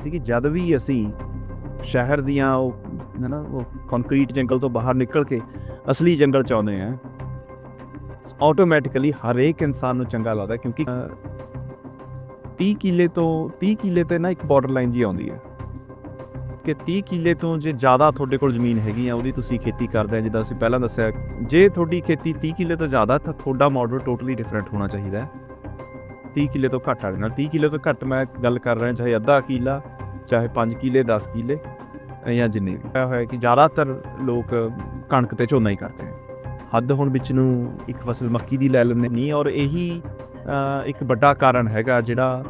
ਸੀ ਕਿ ਜਦ ਵੀ ਅਸੀਂ ਸ਼ਹਿਰ ਦੀਆਂ ਉਹ ਹੈ ਨਾ ਉਹ ਕੰਕਰੀਟ ਜੰਗਲ ਤੋਂ ਬਾਹਰ ਨਿਕਲ ਕੇ ਅਸਲੀ ਜੰਗਲ ਚ ਆਉਂਦੇ ਆ ਆਟੋਮੈਟਿਕਲੀ ਹਰੇਕ ਇਨਸਾਨ ਨੂੰ ਚੰਗਾ ਲੱਗਦਾ ਕਿਉਂਕਿ ਅ, 30 ਕਿੱਲੇ ਤੋਂ 30 ਕਿੱਲੇ ਤੇ ਨਾ ਇੱਕ ਬਾਰਡਰ ਲਾਈਨ ਜੀ ਆਉਂਦੀ ਹੈ ਕਿ 30 ਕਿੱਲੇ ਤੋਂ ਜੇ ਜ਼ਿਆਦਾ ਤੁਹਾਡੇ ਕੋਲ ਜ਼ਮੀਨ ਹੈਗੀ ਆ ਉਹਦੀ ਤੁਸੀਂ ਖੇਤੀ ਕਰਦੇ ਆ ਜਿੱਦਾਂ ਅਸੀਂ ਪਹਿਲਾਂ ਦੱਸਿਆ ਜੇ ਤੁਹਾਡੀ ਖੇਤੀ 30 ਕਿੱਲੇ ਤੋਂ ਜ਼ਿਆਦਾ ਤਾਂ ਤੁਹਾਡਾ ਮਾਡਲ ਟੋਟਲੀ ਡਿਫਰੈਂਟ ਹੋਣਾ ਚਾਹੀਦਾ ਹੈ। 30 ਕਿੱਲੇ ਤੋਂ ਘੱਟ ਵਾਲੇ ਨਾਲ 30 ਕਿੱਲੇ ਤੋਂ ਘੱਟ ਮੈਂ ਗੱਲ ਕਰ ਰਿਹਾ ਚਾਹੇ ਅੱਧਾ ਕਿੱਲਾ ਚਾਹੇ 5 ਕਿੱਲੇ 10 ਕਿੱਲੇ ਜਾਂ ਜਿੰਨੇ ਵੀ। ਇਹ ਹੋਇਆ ਕਿ ਜ਼ਿਆਦਾਤਰ ਲੋਕ ਕਣਕ ਤੇ ਝੋਨਾ ਹੀ ਕਰਦੇ ਆ ਹੱਦ ਹੁਣ ਵਿੱਚ ਨੂੰ ਇੱਕ ਫਸਲ ਮੱਕੀ ਦੀ ਲੈ ਲੈਂਦੇ ਨਹੀਂ ਔਰ ਇਹੀ ਇੱਕ ਵੱਡਾ ਕਾਰਨ ਹੈਗਾ ਜਿਹੜਾ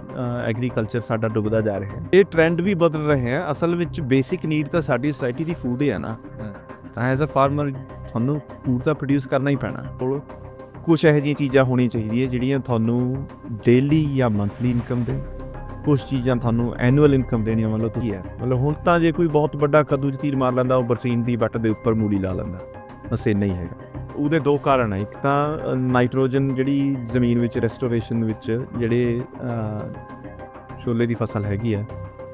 ਐਗਰੀਕਲਚਰ ਸਾਡਾ ਡੁੱਬਦਾ ਜਾ ਰਿਹਾ ਹੈ। ਇਹ ਟ੍ਰੈਂਡ ਵੀ ਬਦਲ ਰਹੇ ਹੈ। ਅਸਲ ਵਿੱਚ ਬੇਸਿਕ ਨੀਡ ਤਾਂ ਸਾਡੀ ਸੋਸਾਇਟੀ ਦੀ ਫੂਡ ਹੀ ਹੈ ਨਾ। ਤਾਂ ਐਜ਼ ਅ ਫਾਰਮਰ ਤੁਹਾਨੂੰ ਫੂਡ ਤਾਂ ਪ੍ਰੋਡਿਊਸ ਕਰਨਾ ਹੀ ਪੈਣਾ। ਕੋਲ ਕੁਝ ਇਹੋ ਜਿਹੀਆਂ ਚੀਜ਼ਾਂ ਹੋਣੀਆਂ ਚਾਹੀਦੀਆਂ ਜਿਹੜੀਆਂ ਤੁਹਾਨੂੰ ਡੇਲੀ ਜਾਂ ਮੰਥਲੀ ਇਨਕਮ ਦੇ ਕੁਝ ਚੀਜ਼ਾਂ ਤੁਹਾਨੂੰ ਐਨੂਅਲ ਇਨਕਮ ਦੇਣੀਆਂ ਮਤਲਬ ਤੁਸੀਂ ਹੈ। ਮਤਲਬ ਹੁਣ ਤਾਂ ਜੇ ਕੋਈ ਬਹੁਤ ਵੱਡਾ ਕੱਦੂ 'ਚ ਤੀਰ ਮਾਰ ਲੈਂਦਾ, ਉਹ ਬਰਸੀਨ ਦੀ ਵੱਟ ਦੇ ਉੱਪਰ ਮੂਲੀ ਲਾ ਲੈਂਦਾ। ਬਸ ਇੰਨਾ ਹੀ ਹੈਗਾ। ਉਹਦੇ ਦੋ ਕਾਰਨ ਹੈ ਇੱਕ ਤਾਂ ਨਾਈਟ੍ਰੋਜਨ ਜਿਹੜੀ ਜ਼ਮੀਨ ਵਿੱਚ ਰੈਸਟੋਰੇਸ਼ਨ ਵਿੱਚ ਜਿਹੜੇ ਛੋਲੇ ਦੀ ਫਸਲ ਹੈਗੀ ਆ,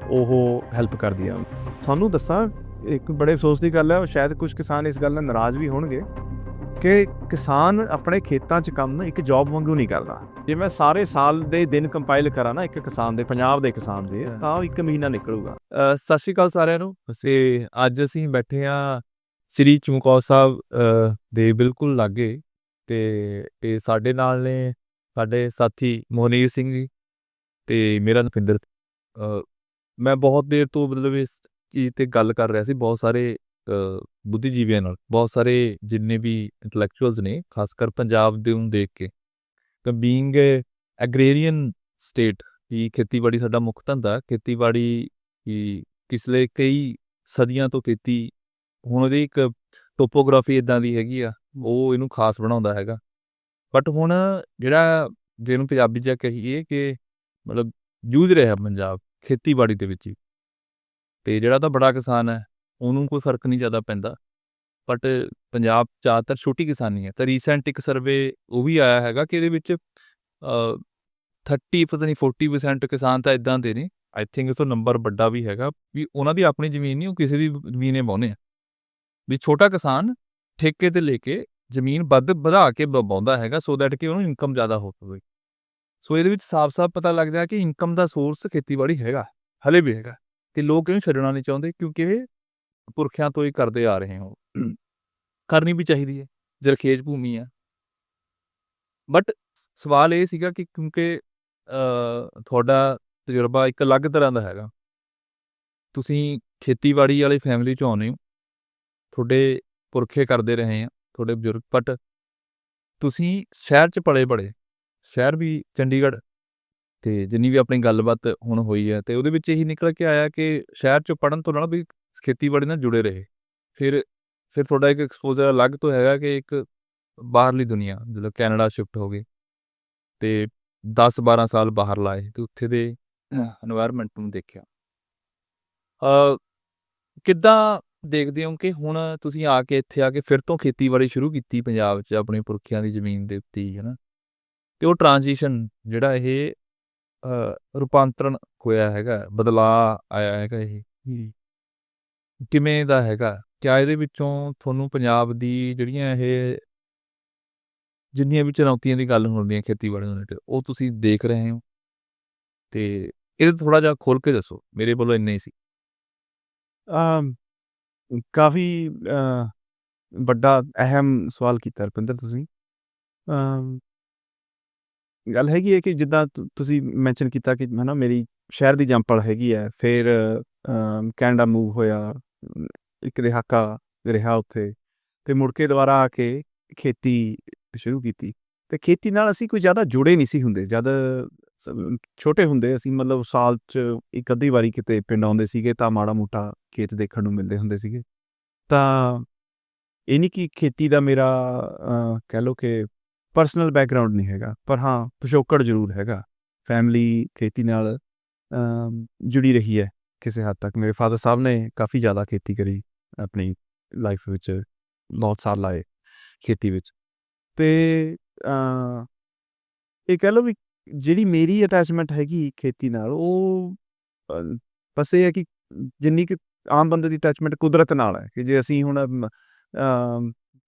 ਉਹ ਹੈਲਪ ਕਰਦੀ ਆ। ਤੁਹਾਨੂੰ ਦੱਸਾਂ, ਇੱਕ ਬੜੇ ਅਫਸੋਸ ਦੀ ਗੱਲ ਹੈ ਸ਼ਾਇਦ ਕੁਝ ਕਿਸਾਨ ਇਸ ਗੱਲ ਨਾਲ ਨਾਰਾਜ਼ ਵੀ ਹੋਣਗੇ। ਕਿ ਕਿਸਾਨ ਆਪਣੇ ਖੇਤਾਂ 'ਚ ਕੰਮ ਇੱਕ ਜੌਬ ਵਾਂਗੂ ਨਹੀਂ ਕਰਦਾ। ਜੇ ਮੈਂ ਸਾਰੇ ਸਾਲ ਦੇ ਦਿਨ ਕੰਪਾਈਲ ਕਰਾਂ ਨਾ ਇੱਕ ਕਿਸਾਨ ਦੇ ਪੰਜਾਬ ਦੇ ਕਿਸਾਨ ਦੇ ਤਾਂ ਉਹ ਇੱਕ ਮਹੀਨਾ ਨਿਕਲੂਗਾ। ਸਤਿ ਸ਼੍ਰੀ ਅਕਾਲ ਸਾਰਿਆਂ ਨੂੰ। ਅਸੀਂ ਅੱਜ ਅਸੀਂ ਬੈਠੇ ਆ ਸ੍ਰੀ ਚਮਕੌਰ ਸਾਹਿਬ ਦੇ ਬਿਲਕੁਲ ਲਾਗੇ। ਤੇ ਤੇ ਸਾਡੇ ਨਾਲ ਨੇ ਸਾਡੇ ਸਾਥੀ ਮੋਹਨੀਰ ਸਿੰਘ ਜੀ ਤੇ ਮੇਰਾ ਨਪਿੰਦਰ ਅ, ਮੈਂ ਬਹੁਤ ਦੇਰ ਤੋਂ ਮਤਲਬ ਇਸ ਚੀਜ਼ ਤੇ ਗੱਲ ਕਰ ਰਿਹਾ ਸੀ। ਬਹੁਤ ਸਾਰੇ ਬੁੱਧੀਜੀਵੀਆਂ ਨਾਲ। ਬਹੁਤ ਸਾਰੇ ਜਿੰਨੇ ਵੀ ਇੰਟੈਲੈਕਚੁਅਲਸ ਨੇ ਖਾਸ ਕਰ ਪੰਜਾਬ ਦੇ ਨੂੰ ਦੇਖ ਕੇ ਕਿ ਬੀਇੰਗ ਐਗਰੀਰੀਅਨ ਸਟੇਟ ਵੀ ਖੇਤੀਬਾੜੀ ਸਾਡਾ ਮੁੱਖ ਧੰਦਾ, ਖੇਤੀਬਾੜੀ ਕਿ ਪਿਛਲੇ ਕਈ ਸਦੀਆਂ ਤੋਂ ਕੀਤੀ ਹੁਣ ਉਹਦੀ ਇੱਕ ਟੋਪੋਗ੍ਰਾਫੀ ਇਦਾਂ ਦੀ ਹੈਗੀ ਆ, ਉਹ ਇਹਨੂੰ ਖਾਸ ਬਣਾਉਂਦਾ ਹੈਗਾ। ਬਟ ਹੁਣ ਜਿਹੜਾ ਜਿਹਨੂੰ ਪੰਜਾਬੀ ਚ ਕਹੀਏ ਕਿ ਮਤਲਬ ਜੂਝ ਰਿਹਾ ਪੰਜਾਬ, ਖੇਤੀਬਾੜੀ ਦੇ ਵਿੱਚ ਹੀ ਤੇ ਜਿਹੜਾ ਤਾਂ ਬੜਾ ਕਿਸਾਨ ਹੈ ਉਹਨੂੰ ਕੋਈ ਫ਼ਰਕ ਨਹੀਂ ਜ਼ਿਆਦਾ ਪੈਂਦਾ। ਬਟ ਪੰਜਾਬ ਜ਼ਿਆਦਾਤਰ ਛੋਟੀ ਕਿਸਾਨੀ ਹੈ ਤਾਂ ਰੀਸੈਂਟ ਇੱਕ ਸਰਵੇ ਉਹ ਵੀ ਆਇਆ ਹੈਗਾ ਕਿ ਇਹਦੇ ਵਿੱਚ ਅ, 30 ਪਤਾ ਨਹੀਂ 40% ਕਿਸਾਨ ਤਾਂ ਇਦਾਂ ਦੇ ਨੇ। ਆਈ ਥਿੰਕ ਇਸ ਤੋਂ ਨੰਬਰ ਵੱਡਾ ਵੀ ਹੈਗਾ ਵੀ ਉਹਨਾਂ ਦੀ ਆਪਣੀ ਜ਼ਮੀਨ ਨਹੀਂ ਉਹ ਕਿਸੇ ਦੀ ਜ਼ਮੀਨੇ ਵਾਹੁੰਦੇ ਆ। ਵੀ ਛੋਟਾ ਕਿਸਾਨ ਠੇਕੇ ਤੇ ਲੈ ਕੇ ਜ਼ਮੀਨ ਵੱਧ ਵਧਾ ਕੇ ਬ- ਵਾਹੁੰਦਾ ਹੈਗਾ ਸੋ ਦੈਟ ਕਿ ਉਹਨੂੰ ਇਨਕਮ ਜ਼ਿਆਦਾ ਹੋ ਪਵੇ ਸੋ ਇਹਦੇ ਵਿੱਚ ਸਾਫ਼-ਸਾਫ਼ ਪਤਾ ਲੱਗਦਾ ਕਿ ਇਨਕਮ ਦਾ ਸੋਰਸ ਖੇਤੀਬਾੜੀ ਹੈਗਾ ਹਲੇ ਵੀ ਹੈਗਾ। ਤੇ ਲੋਕ ਇਹਨੂੰ ਛੱਡਣਾ ਨਹੀਂ ਚਾਹੁੰਦੇ ਕਿਉਂਕਿ ਇਹ ਪੁਰਖਿਆਂ ਤੋਂ ਹੀ ਕਰਦੇ ਆ ਰਹੇ ਹੋ। ਕਰਨੀ ਵੀ ਚਾਹੀਦੀ ਹੈ ਜ਼ਰਖੇਜ਼ ਭੂਮੀ ਆ ਬਟ ਸਵਾਲ ਇਹ ਸੀਗਾ ਕਿ ਕਿਉਂਕਿ ਅ, ਤੁਹਾਡਾ ਤਜਰਬਾ ਇੱਕ ਅਲੱਗ ਤਰ੍ਹਾਂ ਦਾ ਹੈਗਾ। ਤੁਸੀਂ ਖੇਤੀਬਾੜੀ ਵਾਲੀ ਫੈਮਿਲੀ ਚੋਂ ਆਉਂਦੇ ਹੋ। ਤੁਹਾਡੇ ਪੁਰਖੇ ਕਰਦੇ ਰਹੇ ਆ ਤੁਹਾਡੇ ਬਜ਼ੁਰਗ। ਬਟ ਤੁਸੀਂ ਸ਼ਹਿਰ ਚ ਪਲੇ ਬੜੇ ਸ਼ਹਿਰ ਵੀ ਚੰਡੀਗੜ੍ਹ ਤੇ ਜਿੰਨੀ ਵੀ ਆਪਣੀ ਗੱਲਬਾਤ ਹੁਣ ਹੋਈ ਹੈ ਤੇ ਉਹਦੇ ਵਿੱਚ ਇਹੀ ਨਿਕਲ ਕੇ ਆਇਆ ਕਿ ਸ਼ਹਿਰ ਚ ਪੜਨ ਤੋਂ ਨਾਲ ਵੀ ਖੇਤੀਬਾੜੀ ਨਾਲ ਜੁੜੇ ਰਹੇ। ਫਿਰ ਫਿਰ ਤੁਹਾਡਾ ਇੱਕ ਐਕਸਪੋਜ਼ਰ ਅਲੱਗ ਤੋਂ ਹੈਗਾ ਕਿ ਇੱਕ ਬਾਹਰਲੀ ਦੁਨੀਆ, ਜਦੋਂ ਕੈਨੇਡਾ ਸ਼ਿਫਟ ਹੋ ਗਏ ਤੇ 10 12 ਸਾਲ ਬਾਹਰ ਲਾਏ ਤੇ ਉੱਥੇ ਦੇ এনवायरमेंट ਨੂੰ ਦੇਖਿਆ। ਅ, ਕਿੱਦਾਂ ਦੇਖਦੇ ਹੋ ਕਿ ਹੁਣ ਤੁਸੀਂ ਆ ਕੇ ਇੱਥੇ ਆ ਕੇ ਫਿਰ ਤੋਂ ਖੇਤੀਬਾੜੀ ਸ਼ੁਰੂ ਕੀਤੀ ਪੰਜਾਬ 'ਚ ਆਪਣੇ ਪੁਰਖਿਆਂ ਦੀ ਜ਼ਮੀਨ ਦੇ ਉੱਤੇ ਹੈ ਨਾ ਤੇ ਉਹ ਟ੍ਰਾਂਜੀਸ਼ਨ ਜਿਹੜਾ ਇਹ ਰੂਪਾਂਤਰਣ ਹੋਇਆ ਹੈਗਾ, ਬਦਲਾਅ ਆਇਆ ਹੈਗਾ ਇਹ। ਕਿਵੇਂ ਦਾ ਹੈਗਾ? ਕਿਆ ਇਹਦੇ ਵਿੱਚੋਂ ਤੁਹਾਨੂੰ ਪੰਜਾਬ ਦੀ ਜਿਹੜੀਆਂ ਇਹ ਜਿੰਨੀਆਂ ਵੀ ਚੁਣੌਤੀਆਂ ਦੀ ਗੱਲ ਹੁੰਦੀ ਹੈ ਖੇਤੀਬਾੜੀ ਨੂੰ related, ਉਹ ਤੁਸੀਂ ਦੇਖ ਰਹੇ ਹੋ? ਤੇ ਇਹ ਥੋੜਾ ਜਿਹਾ ਖੋਲ ਕੇ ਦੱਸੋ ਮੇਰੇ ਵੱਲੋਂ ਇੰਨਾ ਹੀ ਸੀ। ਅਮ ਕਾਫੀ ਅ, ਵੱਡਾ ਅਹਿਮ ਸਵਾਲ ਕੀਤਾ ਰੁਪਿੰਦਰ ਤੁਸੀਂ। ਅਮ ਗੱਲ ਹੈਗੀ ਹੈ ਕਿ ਜਿੱਦਾਂ ਤੁ- ਤੁਸੀਂ ਮੈਂਸ਼ਨ ਕੀਤਾ ਕਿ ਹਨਾ ਮੇਰੀ ਸ਼ਹਿਰ ਦੀ ਜੰਪਲ ਹੈਗੀ ਹੈ ਫਿਰ ਅਮ, ਕੈਨੇਡਾ ਮੂਵ ਹੋਇਆ ਇੱਕ ਦਹਾਕਾ ਰਿਹਾ ਉੱਥੇ ਤੇ ਮੁੜ ਕੇ ਦੁਬਾਰਾ ਆ ਕੇ ਖੇਤੀ ਸ਼ੁਰੂ ਕੀਤੀ। ਤੇ ਖੇਤੀ ਨਾਲ ਅਸੀਂ ਕੋਈ ਜ਼ਿਆਦਾ ਜੁੜੇ ਨਹੀਂ ਸੀ ਹੁੰਦੇ। ਜਦ ਛੋਟੇ ਹੁੰਦੇ ਅਸੀਂ ਮਤਲਬ ਸਾਲ 'ਚ ਇੱਕ ਅੱਧੀ ਵਾਰੀ ਕਿਤੇ ਪਿੰਡ ਆਉਂਦੇ ਸੀਗੇ ਤਾਂ ਮਾੜਾ ਮੋਟਾ ਖੇਤ ਦੇਖਣ ਨੂੰ ਮਿਲਦੇ ਹੁੰਦੇ ਸੀਗੇ। ਤਾਂ ਇਹ ਨਹੀਂ ਕਿ ਖੇਤੀ ਦਾ ਮੇਰਾ ਕਹਿ ਲਓ ਕਿ ਪਰਸਨਲ ਬੈਕਗ੍ਰਾਉਂਡ ਨਹੀਂ ਹੈਗਾ, ਪਰ ਹਾਂ ਪਿਛੋਕੜ ਜ਼ਰੂਰ ਹੈਗਾ। ਫੈਮਿਲੀ ਖੇਤੀ ਨਾਲ ਜੁੜੀ ਰਹੀ ਹੈ। ਕਿਸੇ ਹੱਦ ਤੱਕ ਮੇਰੇ ਫਾਦਰ ਸਾਹਿਬ ਨੇ ਕਾਫੀ ਜ਼ਿਆਦਾ ਖੇਤੀ ਕਰੀ ਆਪਣੀ ਲਾਈਫ ਵਿੱਚ ਬਹੁਤ ਸਾਲ ਲਾਏ ਖੇਤੀ ਵਿੱਚ। ਤੇ ਅ, ਇਹ ਕਹਿ ਲਓ ਵੀ ਜਿਹੜੀ ਮੇਰੀ ਅਟੈਚਮੈਂਟ ਹੈਗੀ ਖੇਤੀ ਨਾਲ ਉਹ ਬਸ ਇਹ ਹੈ ਕਿ ਜਿੰਨੀ ਕਿ ਆਮ ਬੰਦੇ ਦੀ ਅਟੈਚਮੈਂਟ ਕੁਦਰਤ ਨਾਲ ਹੈ ਕਿ ਜੇ ਅਸੀਂ ਹੁਣ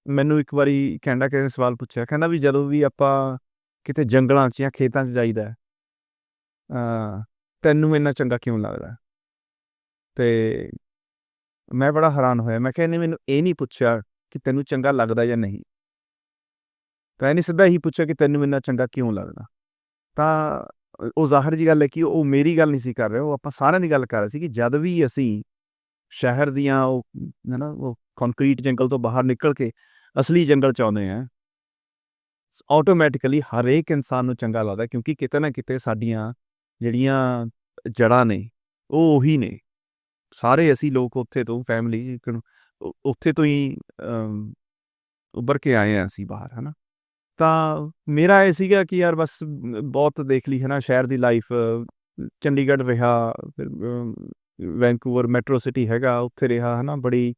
ਮੈਨੂੰ ਇੱਕ ਵਾਰੀ ਕਹਿੰਦਾ ਕਿਸੇ ਨੇ ਸਵਾਲ ਪੁੱਛਿਆ ਕਹਿੰਦਾ ਵੀ ਜਦੋਂ ਵੀ ਆਪਾਂ ਕਿਤੇ ਜੰਗਲਾਂ 'ਚ ਜਾਂ ਖੇਤਾਂ 'ਚ ਜਾਈਦਾ ਤੈਨੂੰ ਇੰਨਾ ਚੰਗਾ ਕਿਉਂ ਲੱਗਦਾ? ਤੇ ਮੈਂ ਬੜਾ ਹੈਰਾਨ ਹੋਇਆ। ਮੈਂ ਕਿਹਾ ਇਹਨੇ ਮੈਨੂੰ ਇਹ ਨਹੀਂ ਪੁੱਛਿਆ ਕਿ ਤੈਨੂੰ ਚੰਗਾ ਲੱਗਦਾ ਜਾਂ ਨਹੀਂ। ਤਾਂ ਇਹਨੇ ਸਿੱਧਾ ਹੀ ਪੁੱਛਿਆ ਕਿ ਤੈਨੂੰ ਇੰਨਾ ਚੰਗਾ ਕਿਉਂ ਲੱਗਦਾ? ਤਾਂ ਉਹ ਜ਼ਾਹਰ ਜੀ ਗੱਲ ਹੈ ਕਿ ਉਹ ਮੇਰੀ ਗੱਲ ਨਹੀਂ ਸੀ ਕਰ ਰਿਹਾ। ਉਹ ਆਪਾਂ ਸਾਰਿਆਂ ਦੀ ਗੱਲ ਕਰ ਰਹੇ ਸੀ ਕਿ ਜਦ ਵੀ ਅਸੀਂ ਸ਼ਹਿਰ ਦੀਆਂ ਉਹ, ਹੈ ਨਾ, ਉਹ ਕੰਕਰੀਟ ਜੰਗਲ ਤੋਂ ਬਾਹਰ ਨਿਕਲ ਕੇ ਅਸਲੀ ਜੰਗਲ ਚ ਆਉਂਦੇ ਆ ਆਟੋਮੈਟਿਕਲੀ ਹਰੇਕ ਇਨਸਾਨ ਨੂੰ ਚੰਗਾ ਲੱਗਦਾ ਕਿਉਂਕਿ ਕਿਤੇ ਨਾ ਕਿਤੇ ਸਾਡੀਆਂ ਜਿਹੜੀਆਂ ਜੜ੍ਹਾਂ ਨੇ, ਉਹ ਉਹੀ ਨੇ। ਸਾਰੇ ਅਸੀਂ ਲੋਕ ਉੱਥੇ ਤੋਂ ਫੈਮਿਲੀ ਉੱਥੇ ਤੋਂ ਹੀ ਅਮ, ਉੱਭਰ ਕੇ ਆਏ ਆ ਅਸੀਂ ਬਾਹਰ ਹਨਾ। ਤਾਂ ਮੇਰਾ ਇਹ ਸੀਗਾ ਕਿ ਯਾਰ ਬਸ ਬਹੁਤ ਦੇਖ ਲਈ ਹੈ ਨਾ ਸ਼ਹਿਰ ਦੀ ਲਾਈਫ ਚੰਡੀਗੜ੍ਹ ਰਿਹਾ ਫਿਰ ਵੈਂਕੂਵਰ ਮੈਟਰੋ ਸਿਟੀ ਹੈਗਾ ਉੱਥੇ ਰਿਹਾ ਹਨਾ ਬੜੀ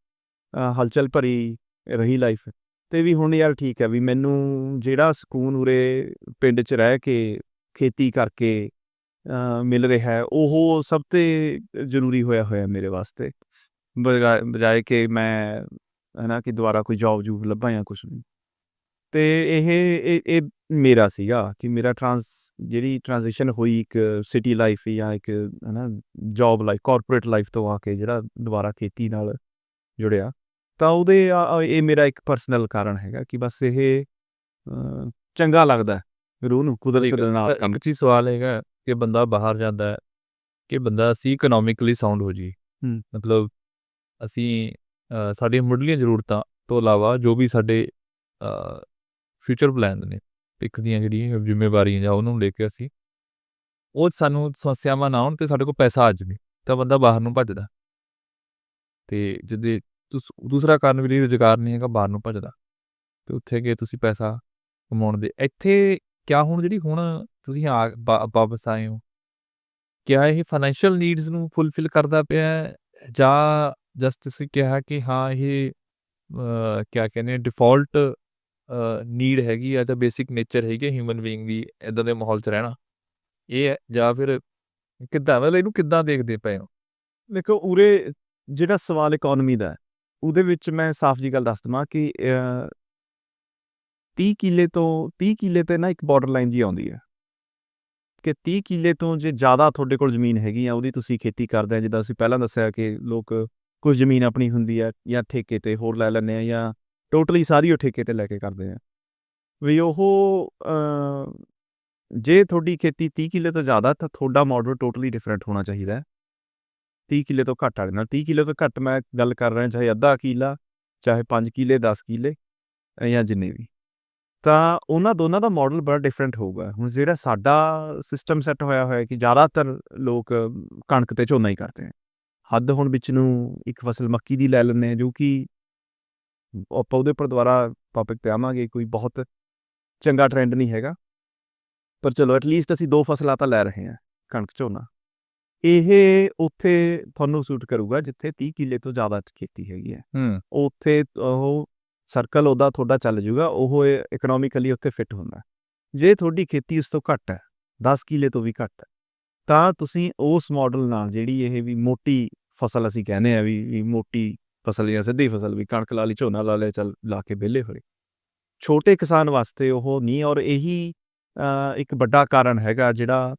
ਹਲਚਲ ਭਰੀ ਰਹੀ ਲਾਈਫ ਤੇ ਵੀ ਹੁਣ ਯਾਰ ਠੀਕ ਹੈ ਵੀ ਮੈਨੂੰ ਜਿਹੜਾ ਸਕੂਨ ਉਰੇ ਪਿੰਡ 'ਚ ਰਹਿ ਕੇ ਖੇਤੀ ਕਰਕੇ ਮਿਲ ਰਿਹਾ ਹੈ। ਉਹ ਸਭ ਤੇ ਜ਼ਰੂਰੀ ਹੋਇਆ ਹੋਇਆ ਮੇਰੇ ਵਾਸਤੇ। ਬਜਾ- ਬਜਾਏ ਕਿ ਮੈਂ ਹੈ ਨਾ ਕਿ ਦੁਬਾਰਾ ਕੋਈ ਜੌਬ ਜੂਬ ਲੱਭਾਂ ਜਾਂ ਕੁਛ ਵੀ। ਤੇ ਇਹ ਇਹ ਮੇਰਾ ਸੀਗਾ ਕਿ ਮੇਰਾ ਟਰਾਂਸ ਜਿਹੜੀ ਟ੍ਰਾਂਜੀਸ਼ਨ ਹੋਈ ਇੱਕ ਸਿਟੀ ਲਾਈਫ ਜਾਂ ਇੱਕ ਹੈ ਨਾ ਜੌਬ ਲਾਈਫ ਕਾਰਪੋਰੇਟ ਲਾਈਫ ਤੋਂ ਆ ਕੇ ਜਿਹੜਾ ਦੁਬਾਰਾ ਖੇਤੀ ਨਾਲ ਜੁੜਿਆ ਤਾਂ ਉਹਦੇ ਇਹ ਮੇਰਾ ਇੱਕ ਪਰਸਨਲ ਕਾਰਨ ਹੈਗਾ ਕਿ ਬਸ ਇਹ ਚੰਗਾ ਲੱਗਦਾ ਰੂਹ ਨੂੰ ਕੁਦਰਤ ਦੇ ਨਾਲ ਕੰਮ ਸਵਾਲ ਹੈਗਾ ਕਿ ਬੰਦਾ ਬਾਹਰ ਜਾਂਦਾ ਹੈ ਕਿ ਬੰਦਾ ਅਸੀਂ ਇਕਨੋਮਿਕਲੀ ਸਾਊਂਡ ਹੋ ਜੀ। ਮਤਲਬ ਅਸੀਂ ਸਾਡੀਆਂ ਮੁੱਢਲੀਆਂ ਜ਼ਰੂਰਤਾਂ ਤੋਂ ਇਲਾਵਾ ਜੋ ਵੀ ਸਾਡੇ ਫਿਊਚਰ ਪਲਾਨ ਨੇ ਇੱਕ ਦੀਆਂ ਜਿਹੜੀਆਂ ਜ਼ਿੰਮੇਵਾਰੀਆਂ ਜਾਂ ਉਹਨੂੰ ਲੈ ਕੇ ਅਸੀਂ ਉਹ ਸਾਨੂੰ ਸਮੱਸਿਆਵਾਂ ਨਾ ਆਉਣ ਤੇ ਸਾਡੇ ਕੋਲ ਪੈਸਾ ਆ ਜਾਵੇ ਤਾਂ ਬੰਦਾ ਬਾਹਰ ਨੂੰ ਭੱਜਦਾ। ਤੇ ਜਦੇ ਦੂਸਰਾ ਕਾਰਨ ਵੀ ਰੁਜ਼ਗਾਰ ਨਹੀਂ ਹੈਗਾ ਬਾਹਰ ਨੂੰ ਭੱਜਦਾ। ਤੇ ਉੱਥੇ ਗਏ ਤੁਸੀਂ ਪੈਸਾ ਕਮਾਉਣ ਦੇ ਇੱਥੇ ਕਿਆ ਹੁਣ ਜਿਹੜੀ ਹੁਣ ਤੁਸੀਂ ਆ ਵਾ- ਵਾਪਸ ਆਏ ਹੋ? ਕਿਆ ਇਹ ਫਾਈਨੈਂਸ਼ੀਅਲ ਨੀਡਸ ਨੂੰ ਫੁੱਲਫਿਲ ਕਰਦਾ ਪਿਆ ਹੈ? ਜਾਂ ਜਸਟ ਤੁਸੀਂ ਕਿਹਾ ਕਿ ਹਾਂ ਇਹ ਅ, ਕਿਆ ਕਹਿੰਦੇ ਡਿਫਾਲਟ ਨੀਡ ਹੈਗੀ ਆ ਜਾਂ ਬੇਸਿਕ ਨੇਚਰ ਹੈਗੀ ਹਿਊਮਨ ਬੀਇੰਗ ਦੀ ਇਦਾਂ ਦੇ ਮਾਹੌਲ 'ਚ ਰਹਿਣਾ। ਇਹ ਹੈ ਜਾਂ ਫਿਰ ਕਿੱਦਾਂ ਮਤਲਬ ਇਹਨੂੰ ਕਿੱਦਾਂ ਦੇਖਦੇ ਪਏ ਹੋ? ਦੇਖੋ ਉਰੇ ਜਿਹੜਾ ਸਵਾਲ ਇਕਨੋਮੀ ਦਾ ਹੈ ਉਹਦੇ ਵਿੱਚ ਮੈਂ ਸਾਫ਼ ਜੀ ਗੱਲ ਦੱਸ ਦਵਾਂ ਕਿ 30 ਕਿੱਲੇ ਤੋਂ 30 ਕਿੱਲੇ ਤੇ ਨਾ ਇੱਕ ਬਾਰਡਰ ਲਾਈਨ ਜੀ ਆਉਂਦੀ ਹੈ। ਕਿ 30 ਕਿੱਲੇ ਤੋਂ ਜੇ ਜ਼ਿਆਦਾ ਤੁਹਾਡੇ ਕੋਲ ਜ਼ਮੀਨ ਹੈਗੀ ਆ, ਉਹਦੀ ਤੁਸੀਂ ਖੇਤੀ ਕਰਦੇ ਆ, ਜਿੱਦਾਂ ਅਸੀਂ ਪਹਿਲਾਂ ਦੱਸਿਆ ਕਿ ਲੋਕ ਕੁਝ ਜ਼ਮੀਨ ਆਪਣੀ ਹੁੰਦੀ ਆ, ਜਾਂ ਠੇਕੇ ਤੇ ਹੋਰ ਲੈ ਲੈਂਦੇ ਆ, ਜਾਂ ਟੋਟਲੀ ਸਾਰੀ ਉਹ ਠੇਕੇ ਤੇ ਲੈ ਕੇ ਕਰਦੇ ਆ। ਵੀ ਉਹ ਜੇ ਤੁਹਾਡੀ ਖੇਤੀ 30 ਕਿੱਲੇ ਤੋਂ ਜ਼ਿਆਦਾ, ਤਾਂ ਤੁਹਾਡਾ ਮਾਡਲ ਟੋਟਲੀ ਡਿਫਰੈਂਟ ਹੋਣਾ ਚਾਹੀਦਾ ਹੈ। 30 ਕਿੱਲੇ ਤੋਂ ਘੱਟ ਵਾਲੇ ਨਾਲ 30 ਕਿੱਲੇ ਤੋਂ ਘੱਟ ਮੈਂ ਗੱਲ ਕਰ ਰਿਹਾ, ਚਾਹੇ ਅੱਧਾ ਕਿੱਲਾ, ਚਾਹੇ 5 ਕਿੱਲੇ 10 ਕਿੱਲੇ, ਜਾਂ ਜਿੰਨੇ ਵੀ। ਤਾਂ ਉਹਨਾਂ ਦੋਨਾਂ ਦਾ ਮਾਡਲ ਬੜਾ ਡਿਫਰੈਂਟ ਹੋਊਗਾ। ਹੁਣ ਜਿਹੜਾ ਸਾਡਾ ਸਿਸਟਮ ਸੈੱਟ ਹੋਇਆ ਹੋਇਆ ਕਿ ਜ਼ਿਆਦਾਤਰ ਲੋਕ ਕਣਕ ਤੇ ਝੋਨਾ ਹੀ ਕਰਦੇ ਆ। ਹੱਦ ਹੁਣ ਵਿੱਚ ਨੂੰ ਇੱਕ ਫਸਲ ਮੱਕੀ ਦੀ ਲੈ ਲੈਂਦੇ ਆ ਜੋ ਕਿ ਆਪਾਂ ਉਹਦੇ ਪਰ ਦੁਬਾਰਾ ਟੌਪਿਕ ਤੇ ਆਵਾਂਗੇ ਕੋਈ ਬਹੁਤ ਚੰਗਾ ਟ੍ਰੈਂਡ ਨਹੀਂ ਹੈਗਾ। ਪਰ ਚਲੋ ਐਟਲੀਸਟ ਅਸੀਂ ਦੋ ਫਸਲਾਂ ਤਾਂ ਲੈ ਰਹੇ ਹਾਂ ਕਣਕ ਝੋਨਾ। ਇਹ ਉੱਥੇ ਤੁਹਾਨੂੰ ਸੂਟ ਕਰੂਗਾ ਜਿੱਥੇ 30 ਕਿੱਲੇ ਤੋਂ ਜ਼ਿਆਦਾ ਖੇਤੀ ਹੈਗੀ ਹੈ। ਹੂੰ। ਉੱਥੇ ਉਹ ਸਰਕਲ ਉਹਦਾ ਤੁਹਾਡਾ ਚੱਲ ਜੂਗਾ, ਉਹ ਇਕਨੋਮਿਕਲੀ ਉੱਥੇ ਫਿੱਟ ਹੁੰਦਾ। ਜੇ ਤੁਹਾਡੀ ਖੇਤੀ ਉਸ ਤੋਂ ਘੱਟ ਹੈ 10 ਕਿੱਲੇ ਤੋਂ ਵੀ ਘੱਟ ਹੈ, ਤਾਂ ਤੁਸੀਂ ਉਸ ਮਾਡਲ ਨਾਲ ਜਿਹੜੀ ਇਹ ਵੀ ਮੋਟੀ ਫਸਲ ਅਸੀਂ ਕਹਿੰਦੇ ਆ ਵੀ ਵੀ ਮੋਟੀ ਫਸਲ ਜਾਂ ਸਿੱਧੀ ਫਸਲ ਵੀ, ਕਣਕ ਲਾ ਲਈ, ਝੋਨਾ ਲਾ ਲਿਆ, ਚੱਲ ਲਾ ਕੇ ਵਿਹਲੇ ਹੋਏ। ਛੋਟੇ ਕਿਸਾਨ ਵਾਸਤੇ ਉਹ ਨਹੀਂ, ਔਰ ਇਹੀ ਇੱਕ ਵੱਡਾ ਕਾਰਨ ਹੈਗਾ ਜਿਹੜਾ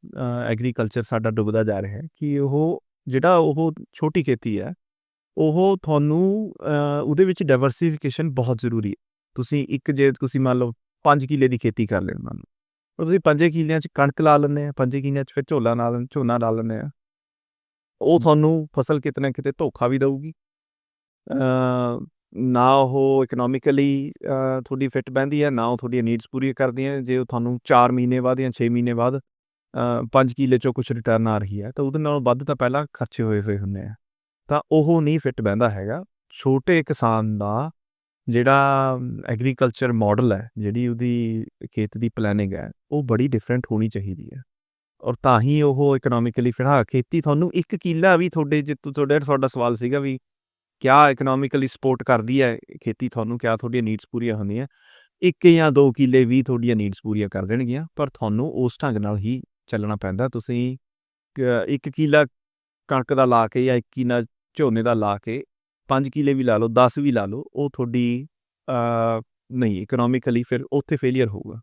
ਐਗਰੀਕਲਚਰ ਸਾਡਾ ਡੁੱਬਦਾ ਜਾ ਰਿਹਾ ਹੈ ਕਿ ਉਹ ਜਿਹੜਾ ਉਹ ਛੋਟੀ ਖੇਤੀ ਹੈ ਉਹ ਤੁਹਾਨੂੰ ਉਹਦੇ ਵਿੱਚ ਡਾਈਵਰਸਿਫਿਕੇਸ਼ਨ ਬਹੁਤ ਜ਼ਰੂਰੀ ਹੈ। ਤੁਸੀਂ ਇੱਕ ਜੇ ਤੁਸੀਂ ਮੰਨ ਲਓ 5 ਕਿੱਲੇ ਦੀ ਖੇਤੀ ਕਰ ਲੈਣ ਮੰਨ ਲਓ ਪਰ ਤੁਸੀਂ 5 ਕਿੱਲਿਆਂ 'ਚ ਕਣਕ ਲਾ ਲੈਂਦੇ ਆ 5 ਕਿੱਲਿਆਂ 'ਚ ਫਿਰ ਝੋਲਾ ਨਾਲ ਝੋਨਾ ਲਾ ਲੈਂਦੇ ਆ ਉਹ ਤੁਹਾਨੂੰ ਫਸਲ ਕਿਤੇ ਨਾ ਕਿਤੇ ਧੋਖਾ ਵੀ ਦਊਗੀ। ਨਾ ਉਹ ਇਕਨੋਮਿਕਲੀ ਤੁਹਾਡੀ ਫਿੱਟ ਬਹਿੰਦੀ ਹੈ ਨਾ ਉਹ ਤੁਹਾਡੀਆਂ ਨੀਡਸ ਪੂਰੀਆਂ ਕਰਦੀ ਹੈ। ਜੇ ਉਹ ਤੁਹਾਨੂੰ 4 ਮਹੀਨੇ ਬਾਅਦ ਜਾਂ 6 ਮਹੀਨੇ ਬਾਅਦ 5 ਕਿੱਲੇ ਚੋਂ ਕੁਝ ਰਿਟਰਨ ਆ ਰਹੀ ਹੈ ਤਾਂ ਉਹਦੇ ਨਾਲੋਂ ਵੱਧ ਤਾਂ ਪਹਿਲਾਂ ਖਰਚੇ ਹੋਏ ਹੋਏ ਹੁੰਦੇ ਆ। ਤਾਂ ਉਹ ਨਹੀਂ ਫਿੱਟ ਬਹਿੰਦਾ ਹੈਗਾ। ਛੋਟੇ ਕਿਸਾਨ ਦਾ ਜਿਹੜਾ ਐਗਰੀਕਲਚਰ ਮਾਡਲ ਹੈ, ਜਿਹੜੀ ਉਹਦੀ ਖੇਤ ਦੀ ਪਲੈਨਿੰਗ ਹੈ, ਉਹ ਬੜੀ ਡਿਫਰੈਂਟ ਹੋਣੀ ਚਾਹੀਦੀ ਹੈ। ਔਰ ਤਾਂ ਹੀ ਉਹ ਇਕਨੋਮਿਕਲੀ ਫਿਰ ਹਾਂ, ਖੇਤੀ ਤੁਹਾਨੂੰ ਇੱਕ ਕਿੱਲਾ ਵੀ ਤੁਹਾਡੇ ਜਿੱਤੋਂ ਤੁ- ਤੁਹਾਡਾ ਤੁਹਾਡਾ ਸਵਾਲ ਸੀਗਾ ਵੀ ਕਿਆ ਇਕਨੋਮਿਕਲੀ ਸਪੋਰਟ ਕਰਦੀ ਹੈ, ਖੇਤੀ ਤੁਹਾਨੂੰ ਕਿਆ ਤੁਹਾਡੀਆਂ ਨੀਡਸ ਪੂਰੀਆਂ ਹੁੰਦੀਆਂ। ਇੱਕ ਜਾਂ ਦੋ ਕਿੱਲੇ ਵੀ ਤੁਹਾਡੀਆਂ ਨੀਡਸ ਪੂਰੀਆਂ ਕਰ ਦੇਣਗੀਆਂ, ਪਰ ਤੁਹਾਨੂੰ ਉਸ ਢੰਗ ਨਾਲ ਹੀ ਚੱਲਣਾ ਪੈਂਦਾ। ਤੁਸੀਂ ਇੱਕ ਕਿੱਲਾ ਕਣਕ ਦਾ ਲਾ ਕੇ ਜਾਂ 21 ਨਾਲ ਝੋਨੇ ਦਾ ਲਾ ਕੇ 5 ਕਿੱਲੇ ਵੀ ਲਾ ਲਓ 10 ਵੀ ਲਾ ਲਓ ਉਹ ਤੁਹਾਡੀ ਨਹੀਂ ਇਕਨੋਮਿਕਲੀ ਫਿਰ ਉੱਥੇ ਫੇਲਿਅਰ ਹੋਊਗਾ।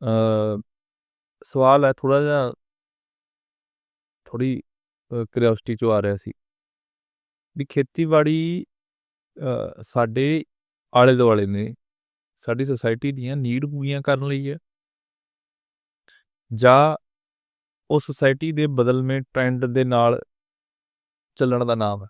ਅ, ਸਵਾਲ ਹੈ ਥੋੜਾ ਜਿਹਾ ਥੋੜੀ ਕਿਉਰਿਓਸਿਟੀ ਚੋਂ ਆ ਰਿਹਾ ਸੀ ਵੀ ਖੇਤੀਬਾੜੀ ਸਾਡੇ ਆਲੇ ਦੁਆਲੇ ਨੇ ਸਾਡੀ ਸੋਸਾਇਟੀ ਦੀਆਂ ਨੀਡ ਪੂਰੀਆਂ ਕਰਨ ਲਈ ਹੈ ਜਾਂ ਉਹ ਸੋਸਾਇਟੀ ਦੇ ਬਦਲਵੇਂ ਟ੍ਰੈਂਡ ਦੇ ਨਾਲ ਚੱਲਣ ਦਾ ਨਾਮ ਹੈ।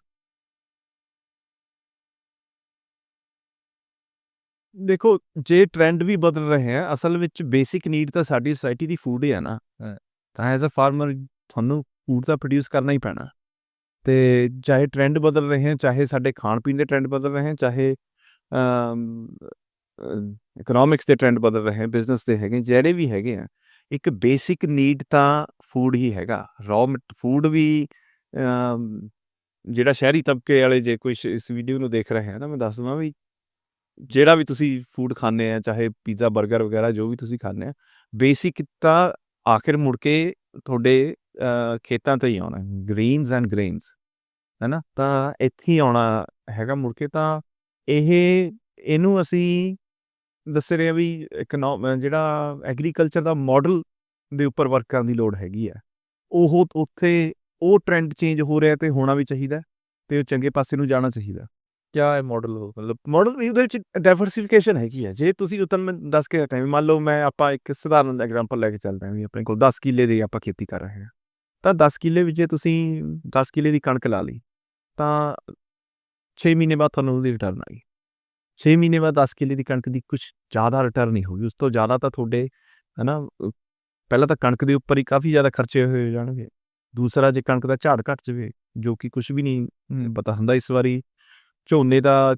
ਦੇਖੋ, ਜੇ ਟ੍ਰੈਂਡ ਵੀ ਬਦਲ ਰਹੇ ਹੈ ਅਸਲ ਵਿੱਚ ਬੇਸਿਕ ਨੀਡ ਤਾਂ ਸਾਡੀ ਸੋਸਾਇਟੀ ਦੀ ਫੂਡ ਹੀ ਹੈ ਨਾ। ਤਾਂ ਐਜ਼ ਅ ਫਾਰਮਰ ਤੁਹਾਨੂੰ ਫੂਡ ਤਾਂ ਪ੍ਰੋਡਿਊਸ ਕਰਨਾ ਹੀ ਪੈਣਾ। ਤੇ ਚਾਹੇ ਟ੍ਰੈਂਡ ਬਦਲ ਰਹੇ ਹੈ ਚਾਹੇ ਸਾਡੇ ਖਾਣ ਪੀਣ ਦੇ ਟ੍ਰੈਂਡ ਬਦਲ ਰਹੇ ਹੈ ਚਾਹੇ ਇਕਨੋਮਿਕਸ ਦੇ ਟ੍ਰੈਂਡ ਬਦਲ ਰਹੇ ਹੈ ਬਿਜ਼ਨਸ ਦੇ ਹੈਗੇ ਜਿਹੜੇ ਵੀ ਹੈਗੇ ਆ ਇੱਕ ਬੇਸਿਕ ਨੀਡ ਤਾਂ ਫੂਡ ਹੀ ਹੈਗਾ। ਰॉ ਫੂਡ ਵੀ ਜਿਹੜਾ ਸ਼ਹਿਰੀ ਤਬਕੇ ਵਾਲੇ ਜੇ ਕੋਈ ਇਸ ਵੀਡੀਓ ਨੂੰ ਦੇਖ ਰਹੇ ਹੈ ਤਾਂ ਮੈਂ ਦੱਸ ਦਵਾਂ ਵੀ ਜਿਹੜਾ ਵੀ ਤੁਸੀਂ ਫੂਡ ਖਾਂਦੇ ਆ, ਚਾਹੇ ਪੀਜ਼ਾ 버ਗਰ ਵਗੈਰਾ, ਜੋ ਵੀ ਤੁਸੀਂ ਖਾਂਦੇ ਆ, ਬੇਸਿਕ ਤਾਂ ਆਖਿਰ ਮੁੜ ਕੇ ਤੁਹਾਡੇ ਖੇਤਾਂ ਤੇ ਹੀ ਆਉਣਾ ਗ੍ਰੀਨਸ ਐਂਡ ਗ੍ਰੇਨਸ ਹੈਨਾ? ਤਾਂ ਇੱਥੇ ਹੀ ਆਉਣਾ ਹੈਗਾ। ਮੁੜ ਕੇ ਤਾਂ ਇਹ, ਇਹਨੂੰ ਅਸੀਂ ਦੱਸ ਰਹੇ ਵੀ ਇਕਨੋਮ ਜਿਹੜਾ ਐਗਰੀਕਲਚਰ ਦਾ ਮਾਡਲ ਦੇ ਉੱਪਰ ਵਰਕ ਕਰਨ ਦੀ ਲੋੜ ਹੈਗੀ ਆ। ਉਹ ਉੱਥੇ, ਉਹ ਟ੍ਰੈਂਡ ਚੇਂਜ ਹੋ ਰਿਹਾ ਤੇ ਹੋਣਾ ਵੀ ਚਾਹੀਦਾ ਤੇ ਉਹ ਚੰਗੇ ਪਾਸੇ ਨੂੰ ਜਾਣਾ ਚਾਹੀਦਾ। ਕਿਆ ਹੈ ਮਾਡਲ ਮਤਲਬ ਮਾਡਲ ਵੀ ਉਹਦੇ ਵਿੱਚ ਡਾਈਵਰਸਿਫਿਕੇਸ਼ਨ ਹੈਗੀ ਹੈ ਜੇ ਤੁਸੀਂ ਉਤਨ ਮੈਂ ਦੱਸ ਕੇ ਹਟਾਂ ਮੰਨ ਲਓ ਮੈਂ ਆਪਾਂ ਇੱਕ ਸਧਾਰਨ ਐਗਜ਼ਾਮਪਲ ਲੈ ਕੇ ਚੱਲਦੇ ਹਾਂ ਵੀ ਆਪਣੇ ਕੋਲ 10 ਕਿੱਲੇ ਦੀ ਆਪਾਂ ਖੇਤੀ ਕਰ ਰਹੇ ਹਾਂ ਤਾਂ 10 ਕਿੱਲੇ ਵਿੱਚ ਜੇ ਤੁਸੀਂ 10 ਕਿੱਲੇ ਦੀ ਕਣਕ ਲਾ ਲਈ, ਤਾਂ 6 ਮਹੀਨੇ ਬਾਅਦ ਤੁਹਾਨੂੰ ਉਹਦੀ ਰਿਟਰਨ ਆਈ। 6 ਮਹੀਨੇ ਬਾਅਦ 10 ਕਿੱਲੇ ਦੀ ਕਣਕ ਦੀ ਕੁਝ ਜ਼ਿਆਦਾ ਰਿਟਰਨ ਨਹੀਂ ਹੋਊਗੀ। ਉਸ ਤੋਂ ਜ਼ਿਆਦਾ ਤਾਂ ਤੁਹਾਡੇ ਹਨਾ ਅ, ਪਹਿਲਾਂ ਤਾਂ ਕਣਕ ਦੇ ਉੱਪਰ ਹੀ ਕਾਫੀ ਜ਼ਿਆਦਾ ਖਰਚੇ ਹੋਏ ਹੋ ਜਾਣਗੇ। ਦੂਸਰਾ ਜੇ ਕਣਕ ਦਾ ਝਾੜ ਘਟ ਜਾਵੇ ਜੋ ਕਿ ਕੁਝ ਵੀ ਨਹੀਂ ਪਤਾ ਹੁੰਦਾ ਇਸ ਵਾਰੀ ਝੋਨੇ ਦਾ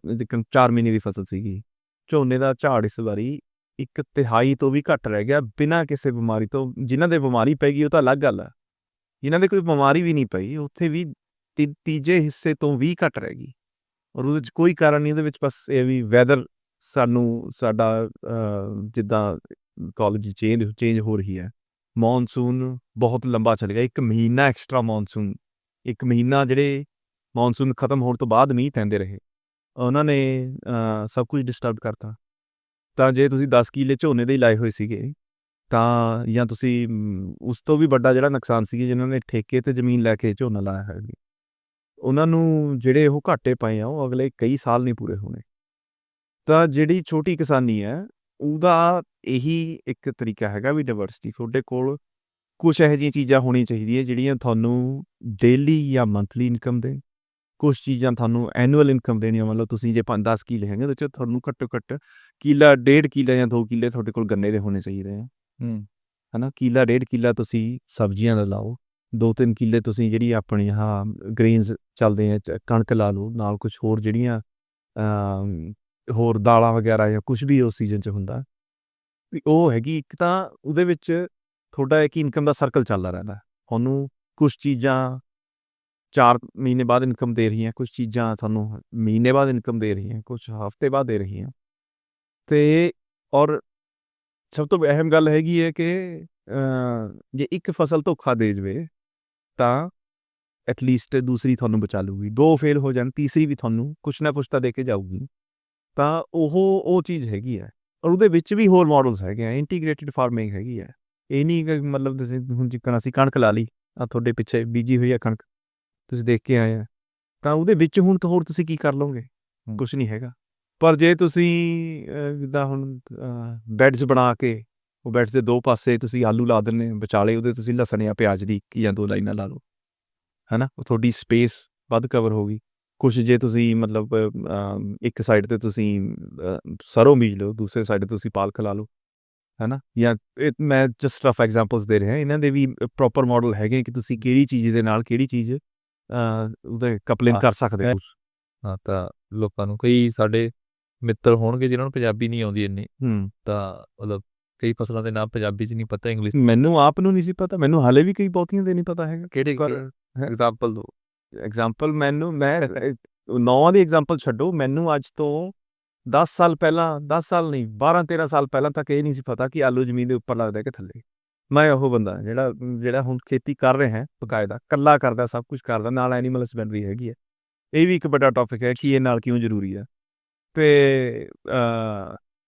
4 ਮਹੀਨੇ ਦੀ ਫਸਲ ਸੀਗੀ ਝੋਨੇ ਦਾ ਝਾੜ ਇਸ ਵਾਰੀ ਇੱਕ ਤਿਹਾਈ ਤੋਂ ਵੀ ਘੱਟ ਰਹਿ ਗਿਆ ਬਿਨਾਂ ਕਿਸੇ ਬਿਮਾਰੀ ਤੋਂ। ਜਿਨ੍ਹਾਂ ਦੇ ਬਿਮਾਰੀ ਪੈ ਗਈ ਉਹ ਤਾਂ ਅਲੱਗ ਗੱਲ ਆ। ਜਿਨ੍ਹਾਂ ਦੇ ਕੋਈ ਬਿਮਾਰੀ ਵੀ ਨਹੀਂ ਪਈ ਉੱਥੇ ਵੀ ਤੀ- ਤੀਜੇ ਹਿੱਸੇ ਤੋਂ ਵੀ ਘੱਟ ਰਹਿ ਗਈ। ਔਰ ਉਹਦੇ ਵਿੱਚ ਕੋਈ ਕਾਰਨ ਨਹੀਂ, ਉਹਦੇ ਵਿੱਚ ਬਸ ਇਹ ਵੀ ਵੈਦਰ ਸਾਨੂੰ ਸਾਡਾ ਜਿੱਦਾਂ ਕਾਲਜ ਚੇਂਜ ਚੇਂਜ ਹੋ ਰਹੀ ਹੈ। ਮੌਨਸੂਨ ਬਹੁਤ ਲੰਬਾ ਚੱਲ ਗਿਆ, ਇੱਕ ਮਹੀਨਾ ਐਕਸਟਰਾ ਮੌਨਸੂਨ ਇੱਕ ਮਹੀਨਾ ਜਿਹੜੇ ਮੌਨਸੂਨ ਖਤਮ ਹੋਣ ਤੋਂ ਬਾਅਦ ਮੀਂਹ ਪੈਂਦੇ ਰਹੇ। ਉਹਨਾਂ ਨੇ ਸਭ ਕੁਝ ਡਿਸਟਰਬ ਕਰਤਾ। ਤਾਂ ਜੇ ਤੁਸੀਂ 10 ਕਿੱਲੇ ਝੋਨੇ ਦੇ ਹੀ ਲਾਏ ਹੋਏ ਸੀਗੇ, ਤਾਂ ਜਾਂ ਤੁਸੀਂ ਉਸ ਤੋਂ ਵੀ ਵੱਡਾ ਜਿਹੜਾ ਨੁਕਸਾਨ ਸੀ, ਜਿਨ੍ਹਾਂ ਨੇ ਠੇਕੇ ਤੇ ਜ਼ਮੀਨ ਲੈ ਕੇ ਝੋਨਾ ਲਾਇਆ ਹੈ ਉਹਨਾਂ ਨੂੰ ਜਿਹੜੇ ਉਹ ਘਾਟੇ ਪਏ ਆ ਉਹ ਅਗਲੇ ਕਈ ਸਾਲ ਨਹੀਂ ਪੂਰੇ ਹੋਣੇ। ਤਾਂ ਜਿਹੜੀ ਛੋਟੀ ਕਿਸਾਨੀ ਹੈ ਉਹਦਾ ਇਹੀ ਇੱਕ ਤਰੀਕਾ ਹੈਗਾ ਵੀ ਡਾਈਵਰਸਿਟੀ ਤੁਹਾਡੇ ਕੋਲ ਕੁਝ ਇਹੋ ਜਿਹੀਆਂ ਚੀਜ਼ਾਂ ਹੋਣੀਆਂ ਚਾਹੀਦੀਆਂ ਜਿਹੜੀਆਂ ਤੁਹਾਨੂੰ ਡੇਲੀ ਜਾਂ ਮੰਥਲੀ ਇਨਕਮ ਦੇ ਕੁਝ ਚੀਜ਼ਾਂ ਤੁਹਾਨੂੰ ਐਨੂਅਲ ਇਨਕਮ ਦੇਣੀਆਂ ਮਤਲਬ ਤੁਸੀਂ ਜੇ 5-10 ਕਿੱਲੇ ਹੈਗੇ ਚ ਤੁਹਾਨੂੰ ਘੱਟੋ ਘੱਟ ਕਿੱਲਾ ਡੇਢ ਕਿੱਲਾ ਜਾਂ 2 ਕਿੱਲੇ ਤੁਹਾਡੇ ਕੋਲ ਗੰਨੇ ਦੇ ਹੋਣੇ ਚਾਹੀਦੇ ਆ। ਹੂੰ। ਹਨਾ ਕਿੱਲਾ ਡੇਢ ਕਿੱਲਾ ਤੁਸੀਂ ਸਬਜ਼ੀਆਂ ਦਾ ਲਾਓ। 2-3 ਕਿੱਲੇ ਤੁਸੀਂ ਜਿਹੜੀ ਆਪਣੀ ਹਾਂ ਗ੍ਰੇਨਸ ਚੱਲਦੇ ਆ, ਚ- ਕਣਕ ਲਾ ਲਓ, ਨਾਲ ਕੁਝ ਹੋਰ ਜਿਹੜੀਆਂ ਹੋਰ ਦਾਲਾਂ ਵਗੈਰਾ ਜਾਂ ਕੁਝ ਵੀ ਉਸ ਸੀਜ਼ਨ 'ਚ ਹੁੰਦਾ, ਵੀ ਉਹ ਹੈਗੀ ਇੱਕ ਤਾਂ ਉਹਦੇ ਵਿੱਚ ਤੁਹਾਡਾ ਇੱਕ ਇਨਕਮ ਦਾ ਸਰਕਲ ਚੱਲਦਾ ਰਹਿੰਦਾ। ਤੁਹਾਨੂੰ ਕੁਝ ਚੀਜ਼ਾਂ 4 ਮਹੀਨੇ ਬਾਅਦ ਇਨਕਮ ਦੇ ਰਹੀਆਂ ਕੁਝ ਚੀਜ਼ਾਂ ਤੁਹਾਨੂੰ ਮਹੀਨੇ ਬਾਅਦ ਇਨਕਮ ਦੇ ਰਹੀਆਂ ਕੁਝ ਹਫ਼ਤੇ ਬਾਅਦ ਦੇ ਰਹੀਆਂ। ਤੇ ਔਰ ਸਭ ਤੋਂ ਅਹਿਮ ਗੱਲ ਹੈਗੀ ਹੈ ਕਿ ਜੇ ਇੱਕ ਫਸਲ ਧੋਖਾ ਦੇ ਜਵੇ ਤਾਂ ਐਟਲੀਸਟ ਦੂਸਰੀ ਤੁਹਾਨੂੰ ਬਚਾ ਲੂਗੀ ਦੋ ਫੇਲ ਹੋ ਜਾਣ ਤੀਸਰੀ ਵੀ ਤੁਹਾਨੂੰ ਕੁਛ ਨਾ ਕੁਛ ਤਾਂ ਦੇ ਕੇ ਜਾਊਗੀ। ਤਾਂ ਉਹ ਉਹ ਚੀਜ਼ ਹੈਗੀ ਹੈ। ਔਰ ਉਹਦੇ ਵਿੱਚ ਵੀ ਹੋਰ ਮਾਡਲਸ ਹੈਗੇ ਆ ਇੰਟੀਗ੍ਰੇਟਿਡ ਫਾਰਮਿੰਗ ਹੈਗੀ ਹੈ। ਇਹ ਨਹੀਂ ਕਿ ਮਤਲਬ ਤੁਸੀਂ ਹੁਣ ਜਿੱਕਣ ਅਸੀਂ ਕਣਕ ਲਾ ਲਈ ਆ ਤੁਹਾਡੇ ਪਿੱਛੇ ਬੀਜੀ ਹੋਈ ਆ ਕਣਕ ਤੁਸੀਂ ਦੇਖ ਕੇ ਆਏ ਆ। ਤਾਂ ਉਹਦੇ ਵਿੱਚ ਹੁਣ ਤਾਂ ਹੋਰ ਤੁਸੀਂ ਕੀ ਕਰ ਲਓਗੇ? ਕੁਝ ਨਹੀਂ ਹੈਗਾ। ਪਰ ਜੇ ਤੁਸੀਂ ਜਿੱਦਾਂ ਹੁਣ ਬੈਡਸ ਬਣਾ ਕੇ ਉਹ ਬੈਡਸ ਦੇ ਦੋ ਪਾਸੇ ਤੁਸੀਂ ਆਲੂ ਲਾ ਹੋ, ਵਿਚਾਲੇ ਉਹਦੇ ਤੁਸੀਂ ਲਸਣ ਜਾਂ ਪਿਆਜ਼ ਦੀ ਇੱਕ ਜਾਂ ਦੋ ਲਾਈਨਾਂ ਲਾ ਲਓ ਹੈਨਾ? ਉਹ ਤੁਹਾਡੀ ਸਪੇਸ ਵੱਧ ਕਵਰ ਹੋਗੀ ਕੁਝ ਜੇ ਤੁਸੀਂ ਮਤਲਬ ਇੱਕ ਸਾਈਡ ਤੇ ਤੁਸੀਂ ਸਰੋਂ ਬੀਜ ਲਓ ਦੂਸਰੇ ਸਾਈਡ ਤੇ ਤੁਸੀਂ ਪਾਲਕ ਲਾ ਲਓ ਹੈਨਾ? ਜਾਂ ਇਹ ਮੈਂ ਜਸਟ ਰਫ ਐਗਜ਼ਾਮਪਲਸ ਦੇ ਰਿਹਾ ਇਹਨਾਂ ਦੇ ਵੀ ਪ੍ਰੋਪਰ ਮਾਡਲ ਹੈਗੇ ਕਿ ਤੁਸੀਂ ਕਿਹੜੀ ਚੀਜ਼ ਦੇ ਨਾਲ ਕਿਹੜੀ ਚੀਜ਼ ਉਹਦੇ ਕਪਲਿੰਗ ਹਾਂ, ਕਰ ਸਕਦੇ ਹੋ ਹਾਂ ਤਾਂ ਲੋਕਾਂ ਨੂੰ ਕਈ ਸਾਡੇ ਮਿੱਤਰ ਹੋਣਗੇ ਜਿਨ੍ਹਾਂ ਨੂੰ ਪੰਜਾਬੀ ਨਹੀਂ ਆਉਂਦੀ ਇੰਨੀ ਹੂੰ। ਤਾਂ ਮਤਲਬ ਕਈ ਫਸਲਾਂ ਦੇ ਨਾਮ ਪੰਜਾਬੀ 'ਚ ਨਹੀਂ ਪਤਾ ਇੰਗਲਿਸ਼ ਮੈਨੂੰ ਆਪ ਨੂੰ ਨਹੀਂ ਸੀ ਪਤਾ ਮੈਨੂੰ ਹਾਲੇ ਵੀ ਕਈ ਬਹੁਤੀਆਂ ਦੇ ਨਹੀਂ ਪਤਾ ਹੈਗਾ। ਕਿਹੜੇ ਐਗਜ਼ਾਮਪਲ ਦੋ? ਐਗਜ਼ਾਮਪਲ ਮੈਨੂੰ ਮੈਂ ਨੌਵਾਂ ਦੀ ਐਗਜ਼ਾਮਪਲ ਛੱਡੋ ਮੈਨੂੰ ਅੱਜ ਤੋਂ 10 ਸਾਲ ਪਹਿਲਾਂ 10 ਸਾਲ ਨਹੀਂ 12 13 ਸਾਲ ਪਹਿਲਾਂ ਤੱਕ ਇਹ ਨਹੀਂ ਸੀ ਪਤਾ ਕਿ ਆਲੂ ਜ਼ਮੀਨ ਦੇ ਉੱਪਰ ਲੱਗਦਾ ਹੈ ਕਿ ਥੱਲੇ। ਮੈਂ ਉਹ ਬੰਦਾ ਜਿਹੜਾ ਜਿਹੜਾ ਹੁਣ ਖੇਤੀ ਕਰ ਰਿਹਾ ਹੈ ਬਕਾਇਦਾ ਕੱਲਾ ਕਰਦਾ ਸਭ ਕੁਝ ਕਰਦਾ ਨਾਲ ਐਨੀਮਲ ਹਸਬੈਂਡਰੀ ਹੈਗੀ ਹੈ। ਇਹ ਵੀ ਇੱਕ ਵੱਡਾ ਟੌਪਿਕ ਹੈ ਕਿ ਇਹ ਨਾਲ ਕਿਉਂ ਜ਼ਰੂਰੀ ਹੈ। ਤੇ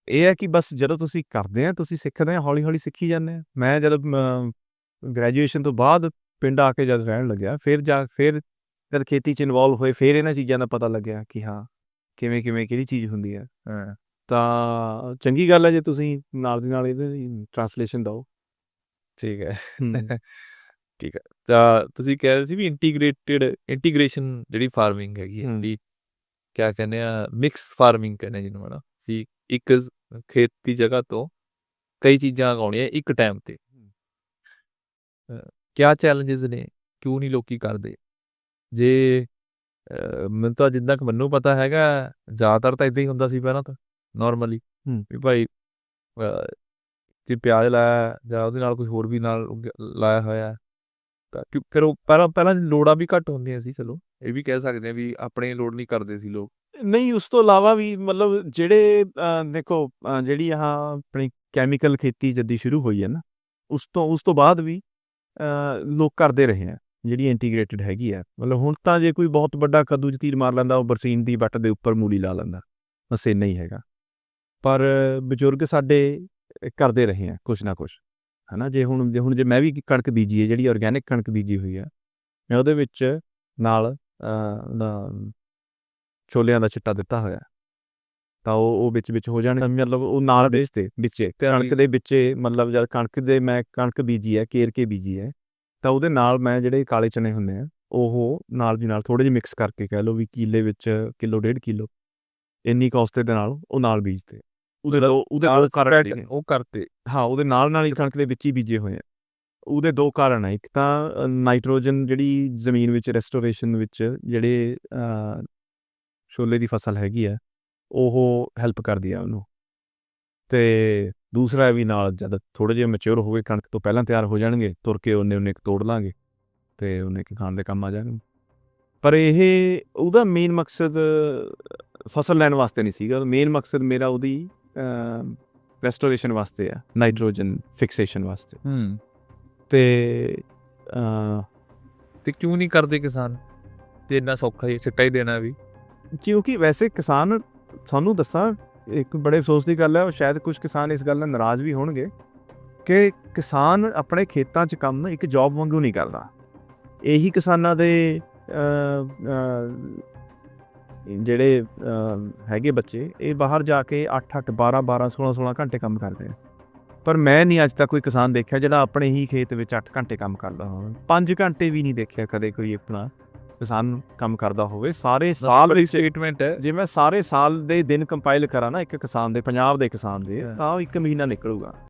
ਇਹ ਹੈ ਕਿ ਬਸ ਜਦੋਂ ਤੁਸੀਂ ਕਰਦੇ ਆ ਤੁਸੀਂ ਸਿੱਖਦੇ ਆ ਹੌਲੀ ਹੌਲੀ ਸਿੱਖੀ ਜਾਂਦੇ ਆ। ਮੈਂ ਜਦੋਂ ਗ੍ਰੈਜੂਏਸ਼ਨ ਤੋਂ ਬਾਅਦ ਪਿੰਡ ਆ ਕੇ ਜਦ ਰਹਿਣ ਲੱਗਿਆ ਫਿਰ ਜਾ ਫਿਰ ਜਦ ਖੇਤੀ ਚ ਇਨਵੋਲਵ ਹੋਏ ਫਿਰ ਇਹਨਾਂ ਚੀਜ਼ਾਂ ਦਾ ਪਤਾ ਲੱਗਿਆ ਕਿ ਹਾਂ ਕਿਵੇਂ ਕਿਵੇਂ ਕਿਹੜੀ ਚੀਜ਼ ਹੁੰਦੀ ਹੈ। ਤਾਂ ਚੰਗੀ ਗੱਲ ਹੈ ਜੇ ਤੁਸੀਂ ਨਾਲ ਦੀ ਨਾਲ ਇਹਦੀ ਟ੍ਰਾਂਸਲੇਸ਼ਨ ਦਿਓ। ਠੀਕ ਹੈ। ਠੀਕ ਹੈ। ਤਾਂ ਤੁਸੀਂ ਕਹਿ ਰਹੇ ਸੀ ਵੀ ਇੰਟੀਗ੍ਰੇਟਿਡ ਇੰਟੀਗ੍ਰੇਸ਼ਨ ਜਿਹੜੀ ਫਾਰਮਿੰਗ ਹੈਗੀ ਹੈ ਕਿਆ ਕਹਿੰਦੇ ਆ ਮਿਕਸ ਫਾਰਮਿੰਗ ਕਹਿੰਦੇ ਜਿਹਨੂੰ ਹਨਾ। ਸੀ ਇੱਕ ਜ਼- ਖੇਤ ਦੀ ਜਗ੍ਹਾ ਤੋਂ ਕਈ ਚੀਜ਼ਾਂ ਉਗਾਉਣੀਆਂ ਇੱਕ ਟਾਈਮ ਤੇ। ਕਿਆ ਚੈਲੰਜਸ ਨੇ ਕਿਉਂ ਨਹੀਂ ਲੋਕੀ ਕਰਦੇ? ਜੇ ਮੈਨੂੰ ਤਾਂ ਜਿੱਦਾਂ ਕਿ ਮੈਨੂੰ ਪਤਾ ਹੈਗਾ ਜ਼ਿਆਦਾਤਰ ਤਾਂ ਇਦਾਂ ਹੀ ਹੁੰਦਾ ਸੀ ਪਹਿਲਾਂ ਤਾਂ ਨਾਰਮਲੀ ਹੂੰ। ਵੀ ਭਾਈ ਅ, ਜੇ ਪਿਆਜ਼ ਲਾਇਆ ਜਾਂ ਉਹਦੇ ਨਾਲ ਕੋਈ ਹੋਰ ਵੀ ਨਾਲ ਉਗ- ਲਾਇਆ ਹੋਇਆ ਹੈ, ਤਾਂ ਕਿ ਫਿਰ ਉਹ ਪਹਿਲਾਂ ਪਹਿਲਾਂ ਲੋੜਾਂ ਵੀ ਘੱਟ ਹੁੰਦੀਆਂ ਸੀ ਚਲੋ। ਇਹ ਵੀ ਕਹਿ ਸਕਦੇ ਆ ਵੀ ਆਪਣੇ ਲੋੜ ਨਹੀਂ ਕਰਦੇ ਸੀ ਲੋਕ। ਨਹੀਂ ਉਸ ਤੋਂ ਇਲਾਵਾ ਵੀ ਮਤਲਬ ਜਿਹੜੇ ਅ, ਦੇਖੋ ਅ, ਜਿਹੜੀ ਆਹ ਆਪਣੀ ਕੈਮੀਕਲ ਖੇਤੀ ਜੱਦੀ ਸ਼ੁਰੂ ਹੋਈ ਹੈ ਨਾ ਉਸ ਤੋਂ ਉਸ ਤੋਂ ਬਾਅਦ ਵੀ ਅ, ਲੋਕ ਕਰਦੇ ਰਹੇ ਆ ਜਿਹੜੀ ਇੰਟੀਗ੍ਰੇਟਿਡ ਹੈਗੀ ਆ ਮਤਲਬ ਹੁਣ ਤਾਂ ਜੇ ਕੋਈ ਬਹੁਤ ਵੱਡਾ ਕੱਦੂ ਚ ਤੀਰ ਮਾਰ ਲੈਂਦਾ ਉਹ ਬਰਸੀਨ ਦੀ ਵੱਟ ਦੇ ਉੱਪਰ ਮੂਲੀ ਲਾ ਲੈਂਦਾ ਬਸ ਇੰਨਾ ਹੀ ਹੈਗਾ। ਪਰ ਬਜ਼ੁਰਗ ਸਾਡੇ ਅ, ਕਰਦੇ ਰਹੇ ਆ ਕੁਛ ਨਾ ਕੁਛ ਹਨਾ। ਜੇ ਹੁਣ ਜੇ ਹੁਣ ਜੇ ਮੈਂ ਵੀ ਕਣਕ ਬੀਜੀ ਹੈ ਜਿਹੜੀ ਆਰਗੈਨਿਕ ਕਣਕ ਬੀਜੀ ਹੋਈ ਆ ਮੈਂ ਉਹਦੇ ਵਿੱਚ ਨਾਲ ਅ, ਦਾ ਛੋਲਿਆਂ ਦਾ ਚਿੱਟਾ ਦਿੱਤਾ ਹੋਇਆ। ਤਾਂ ਉਹ ਉਹ ਵਿੱਚ ਵਿੱਚ ਹੋ ਜਾਣ ਮਤਲਬ ਉਹ ਨਾਲ ਵੇਚਦੇ ਵਿੱਚੇ ਕਣਕ ਦੇ ਵਿੱਚੇ ਮਤਲਬ ਜਦ ਕਣਕ ਦੇ ਮੈਂ ਕਣਕ ਬੀਜੀ ਹੈ ਕੇਰ ਕੇ ਬੀਜੀ ਹੈ ਤਾਂ ਉਹਦੇ ਨਾਲ ਮੈਂ ਜਿਹੜੇ ਕਾਲੇ ਚਨੇ ਹੁੰਦੇ ਆ ਉਹ ਨਾਲ ਦੀ ਨਾਲ ਥੋੜੇ ਜਿਹੇ ਮਿਕਸ ਕਰਕੇ ਕਹਿ ਲਓ ਵੀ ਕੀਲੇ ਵਿੱਚ ਕਿਲੋ ਡੇਢ ਕਿਲੋ ਇੰਨੀ ਕੌਸਤੇ ਦੇ ਨਾਲ ਉਹ ਨਾਲ ਬੀਜਦੇ ਉਹਦੇ ਦੋ ਉਹਦੇ ਦੋ ਕਾਰਨ spread ਨੇ। ਉਹ ਕਰਤੇ। ਹਾਂ ਉਹਦੇ ਨਾਲ ਨਾਲ ਹੀ ਕਣਕ ਦੇ ਵਿੱਚ ਹੀ ਬੀਜੇ ਹੋਏ ਆ। ਉਹਦੇ ਦੋ ਕਾਰਨ ਆ ਇੱਕ ਤਾਂ ਨਾਈਟ੍ਰੋਜਨ ਜਿਹੜੀ ਜ਼ਮੀਨ ਵਿੱਚ ਰੈਸਟੋਰੇਸ਼ਨ ਵਿੱਚ ਜਿਹੜੇ ਛੋਲੇ ਦੀ ਫਸਲ ਹੈਗੀ ਆ ਉਹ ਹੈਲਪ ਕਰਦੀ ਆ ਉਹਨੂੰ। ਤੇ ਦੂਸਰਾ ਵੀ ਨਾਲ ਜਦ ਥੋੜੇ ਜਿਹਾ ਮੈਚੁਰ ਹੋਵੇ ਕਣਕ ਤੋਂ ਪਹਿਲਾਂ ਤਿਆਰ ਹੋ ਜਾਣਗੇ ਤੁਰ ਕੇ ਉਹਨੇ ਉਹਨੇ ਤੋੜ ਲਾਂਗੇ ਤੇ ਉਹਨੇ ਕਿ ਖਾਣ ਦੇ ਕੰਮ ਆ ਜਾਣਗੇ। ਪਰ ਇਹ ਉਹਦਾ ਮੇਨ ਮਕਸਦ ਫਸਲ ਲੈਣ ਵਾਸਤੇ ਨਹੀਂ ਸੀਗਾ। ਮੇਨ ਮਕਸਦ ਮੇਰਾ ਉਹਦੀ ਰੈਸਟੋਰੇਸ਼ਨ ਵਾਸਤੇ ਆ ਨਾਈਟ੍ਰੋਜਨ ਫਿਕਸੇਸ਼ਨ ਵਾਸਤੇ। ਹੂੰ। ਤੇ ਤੇ ਕਿਉਂ ਨਹੀਂ ਕਰਦੇ ਕਿਸਾਨ? ਤੇ ਇੰਨਾ ਸੌਖਾ ਹੀ ਸਿੱਟਾ ਹੀ ਦੇਣਾ ਵੀ। ਕਿਉਂਕਿ ਵੈਸੇ ਕਿਸਾਨ, ਤੁਹਾਨੂੰ ਦੱਸਾਂ, ਇੱਕ ਬੜੇ ਅਫਸੋਸ ਦੀ ਗੱਲ ਹੈ, ਉਹ ਸ਼ਾਇਦ ਕੁਝ ਕਿਸਾਨ ਇਸ ਗੱਲ ਨਾਲ ਨਾਰਾਜ਼ ਵੀ ਹੋਣਗੇ ਕਿ ਕਿਸਾਨ ਆਪਣੇ ਖੇਤਾਂ 'ਚ ਕੰਮ ਇੱਕ ਜੌਬ ਵਾਂਗੂ ਨਹੀਂ ਕਰਦਾ। ਇਹੀ ਕਿਸਾਨਾਂ ਦੇ ਜਿਹੜੇ ਹੈਗੇ ਬੱਚੇ, ਇਹ ਬਾਹਰ ਜਾ ਕੇ 8-8 12-12 16-16 ਘੰਟੇ ਕੰਮ ਕਰਦੇ ਆ। ਪਰ ਮੈਂ ਨਹੀਂ ਅੱਜ ਤੱਕ ਕੋਈ ਕਿਸਾਨ ਦੇਖਿਆ ਜਿਹੜਾ ਆਪਣੇ ਹੀ ਖੇਤ ਵਿੱਚ 8 ਘੰਟੇ ਕੰਮ ਕਰਦਾ ਹੋਵੇ। 5 ਘੰਟੇ ਵੀ ਨਹੀਂ ਦੇਖਿਆ ਕਦੇ ਕੋਈ ਆਪਣਾ। ਕਿਸਾਨ ਕੰਮ ਕਰਦਾ ਹੋਵੇ ਸਾਰੇ ਸਾਲ ਦੀ ਸਟੇਟਮੈਂਟ ਹੈ ਜੇ ਮੈਂ ਸਾਰੇ ਸਾਲ ਦੇ ਦਿਨ ਕੰਪਾਈਲ ਕਰਾਂ ਨਾ ਇੱਕ ਕਿਸਾਨ ਦੇ ਪੰਜਾਬ ਦੇ ਕਿਸਾਨ ਦੇ। ਤਾਂ ਉਹ ਇੱਕ ਮਹੀਨਾ ਨਿਕਲੂਗਾ